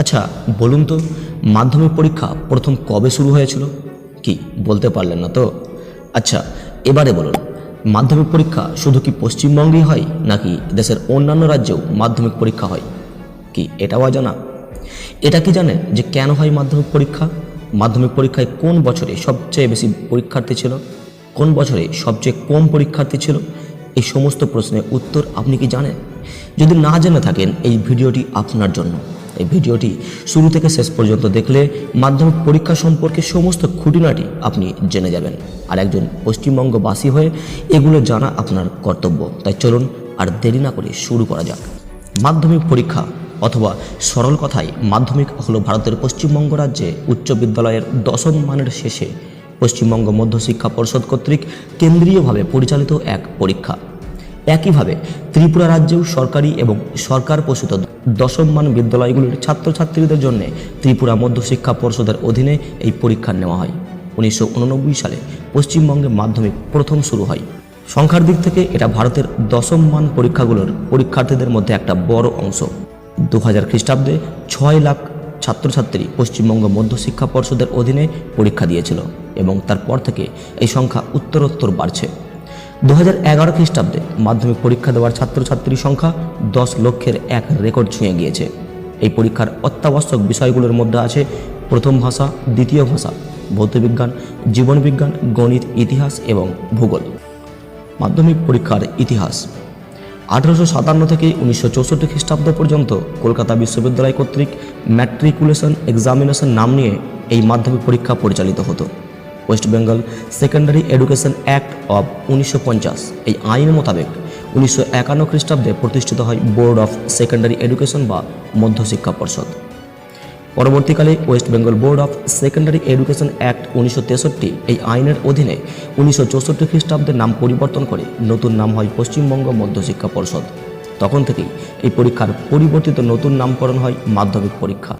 আচ্ছা বলুন তো, মাধ্যমিক পরীক্ষা প্রথম কবে শুরু হয়েছিল? কি, বলতে পারলেন না তো? আচ্ছা এবারে বলুন, মাধ্যমিক পরীক্ষা শুধু কি পশ্চিমবঙ্গেই হয়, নাকি দেশের অন্যান্য রাজ্যেও মাধ্যমিক পরীক্ষা হয়? কি, এটাও অজানা? এটা কি জানেন যে কেন হয় মাধ্যমিক পরীক্ষা? মাধ্যমিক পরীক্ষায় কোন বছরে সবচেয়ে বেশি পরীক্ষার্থী ছিল? কোন বছরে সবচেয়ে কম পরীক্ষার্থী ছিল? এই সমস্ত প্রশ্নের উত্তর আপনি কি জানেন? যদি না জেনে থাকেন এই ভিডিওটি আপনার জন্য। এই ভিডিওটি শুরু থেকে শেষ পর্যন্ত দেখলে মাধ্যমিক পরীক্ষা সম্পর্কে সমস্ত খুঁটিনাটি আপনি জেনে যাবেন। আর একজন পশ্চিমবঙ্গবাসী হয়ে এগুলো জানা আপনার কর্তব্য। তাই চলুন আর দেরি না করে শুরু করা যাক। মাধ্যমিক পরীক্ষা অথবা সরল কথায় মাধ্যমিক হলো ভারতের পশ্চিমবঙ্গ রাজ্যে উচ্চ বিদ্যালয়ের দশম মানের শেষে পশ্চিমবঙ্গ মধ্যশিক্ষা পর্ষদ কর্তৃক কেন্দ্রীয়ভাবে পরিচালিত এক পরীক্ষা। একইভাবে ত্রিপুরা রাজ্যেও সরকারি এবং সরকার পোষিত দশম মান বিদ্যালয়গুলির ছাত্রছাত্রীদের জন্য ত্রিপুরা মধ্যশিক্ষা পর্ষদের অধীনে এই পরীক্ষা নেওয়া হয়। উনিশশো উননব্বই সালে পশ্চিমবঙ্গে মাধ্যমিক প্রথম শুরু হয়। সংখ্যার দিক থেকে এটা ভারতের দশম মান পরীক্ষাগুলোর পরীক্ষার্থীদের মধ্যে একটা বড় অংশ। দু হাজার খ্রিস্টাব্দে ছয় লাখ ছাত্রছাত্রী পশ্চিমবঙ্গ মধ্যশিক্ষা পর্ষদের অধীনে পরীক্ষা দিয়েছিল এবং তারপর থেকে এই সংখ্যা উত্তরোত্তর বাড়ছে। দু হাজার এগারো খ্রিস্টাব্দে মাধ্যমিক পরীক্ষা দেওয়ার ছাত্রছাত্রীর সংখ্যা দশ লক্ষের এক রেকর্ড ছুঁয়ে গিয়েছে। এই পরীক্ষার অত্যাবশ্যক বিষয়গুলোর মধ্যে আছে প্রথম ভাষা, দ্বিতীয় ভাষা, ভৌতবিজ্ঞান, জীবনবিজ্ঞান, গণিত, ইতিহাস এবং ভূগোল। মাধ্যমিক পরীক্ষার ইতিহাস। আঠারোশো সাতান্ন থেকে উনিশশো চৌষট্টি খ্রিস্টাব্দ পর্যন্ত কলকাতা বিশ্ববিদ্যালয় কর্তৃক ম্যাট্রিকুলেশন এক্সামিনেশন নাম নিয়ে এই মাধ্যমিক পরীক্ষা পরিচালিত হতো। West Bengal secondary education act of উনিশশো পঞ্চাশ এই আইন মোতাবেক উনিশশো একান্ন খ্রিস্টাব্দে প্রতিষ্ঠিত হয় বোর্ড অফ সেকেন্ডারি এডুকেশন বা মধ্যশিক্ষা পর্ষদ। পরবর্তীকালে West Bengal board of secondary education act উনিশশো তেষট্টি এই আইনের অধীনে উনিশশো চৌষট্টি খ্রিস্টাব্দের নাম পরিবর্তন করে নতুন নাম হয় পশ্চিমবঙ্গ মধ্যশিক্ষা পর্ষদ। তখন থেকেই এই পরীক্ষার পরিবর্তিত নতুন নামকরণ হয় মাধ্যমিক পরীক্ষা।